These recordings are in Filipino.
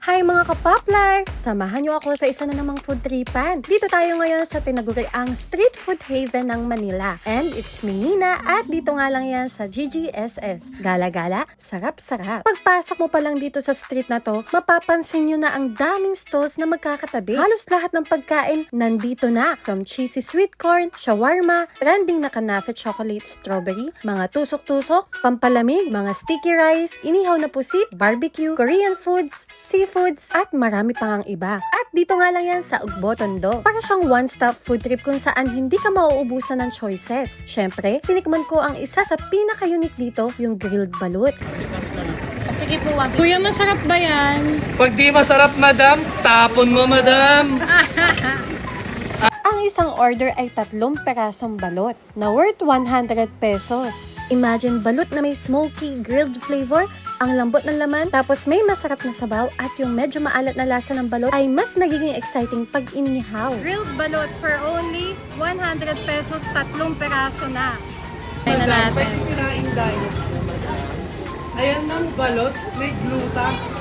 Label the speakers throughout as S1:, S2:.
S1: Hi mga kapop life! Samahan niyo ako sa isa na namang food tripan. Dito tayo ngayon sa tinaguriang street food haven ng Manila. And it's me Nina at dito nga lang yan sa GGSS. Gala-gala, sarap-sarap. Pagpasok mo pa lang dito sa street na to, mapapansin nyo na ang daming stalls na magkakatabi. Halos lahat ng pagkain nandito na. From cheesy sweet corn, shawarma, trending na kanafe chocolate strawberry, mga tusok-tusok, pampalamig, mga sticky rice, inihaw na pusit, barbecue, Korean foods, seafoods, at marami pang ang iba. At dito nga lang yan sa Ugbo Tondo. Para siyang one-stop food trip kung saan hindi ka mauubusan ng choices. Syempre, tinikman ko ang isa sa pinaka-unique dito, yung grilled balut.
S2: Sige po, one
S1: Kuya, masarap ba yan?
S3: Pag di masarap, madam, tapon mo, madam.
S1: Ang isang order ay tatlong perasong balot na worth 100 pesos. Imagine balot na may smoky, grilled flavor, ang lambot ng laman, tapos may masarap na sabaw at yung medyo maalat na lasa ng balot ay mas nagiging exciting pag inihaw.
S2: Grilled balot for only 100 pesos, tatlong peraso na. Try na natin.
S3: Pwede sirain madam. Ayan, ma'am, balot. May gluta.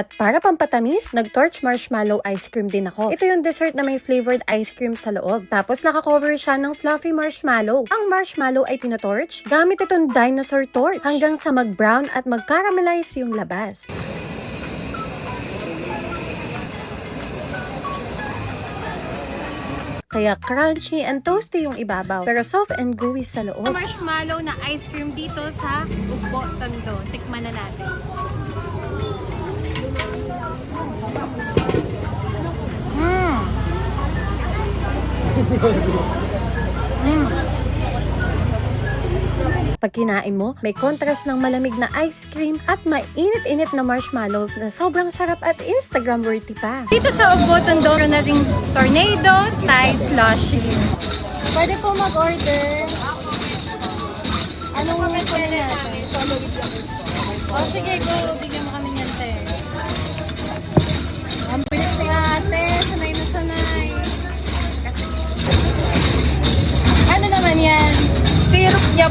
S1: At para pampatamis, nag-torch marshmallow ice cream din ako. Ito yung dessert na may flavored ice cream sa loob. Tapos nakakover siya ng fluffy marshmallow. Ang marshmallow ay tinotorch gamit itong dinosaur torch hanggang sa mag-brown at mag-caramelize yung labas. Kaya crunchy and toasty yung ibabaw, pero soft and gooey sa loob.
S2: Marshmallow na ice cream dito sa Ugbo, Tondo. Tikman na natin. Mmm!
S1: Pag kinain mo, may contrast ng malamig na ice cream at mainit-init na marshmallow na sobrang sarap at Instagram-worthy pa.
S2: Dito sa Ugbo, Tondo, meron na ring tornado, Thai slushy. Pwede po mag-order. Anong pwede natin? O sige, go.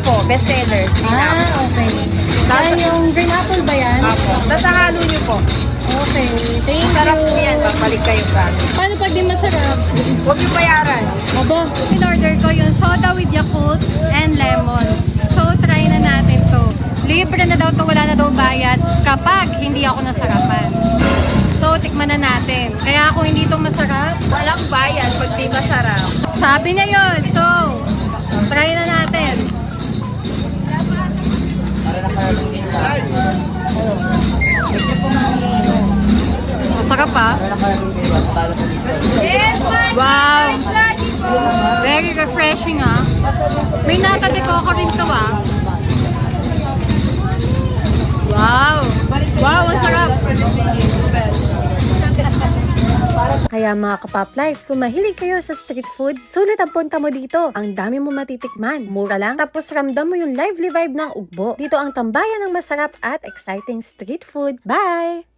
S4: Po, bestseller.
S2: Ah, okay. Ah, yung green apple ba yan?
S4: Apo. Tapos halo niyo po.
S2: Okay, thank
S4: Sarap
S2: you.
S4: po yan. Pagbalik kayo gamit.
S2: Paano pag di masarap?
S4: Huwag niyo bayaran.
S2: Aba, in-order ko yung soda with Yakult and lemon. So, try na natin to. Libre na daw to, wala na daw bayad kapag hindi ako nasarapan. So, tikman na natin. Kaya kung hindi to masarap,
S4: Walang bayad pag di masarap.
S2: sabi niya yun. So, try na Masarap pa. Wow! Very refreshing ah. May nata de rin to ah. Wow! Wow, ang sarap!
S1: Kaya mga kapop life, kung mahilig kayo sa street food, sulit ang punta mo dito. Ang dami mo matitikman. Mura lang, tapos ramdam mo yung lively vibe ng ugbo. Dito ang tambayan ng masarap at exciting street food. Bye!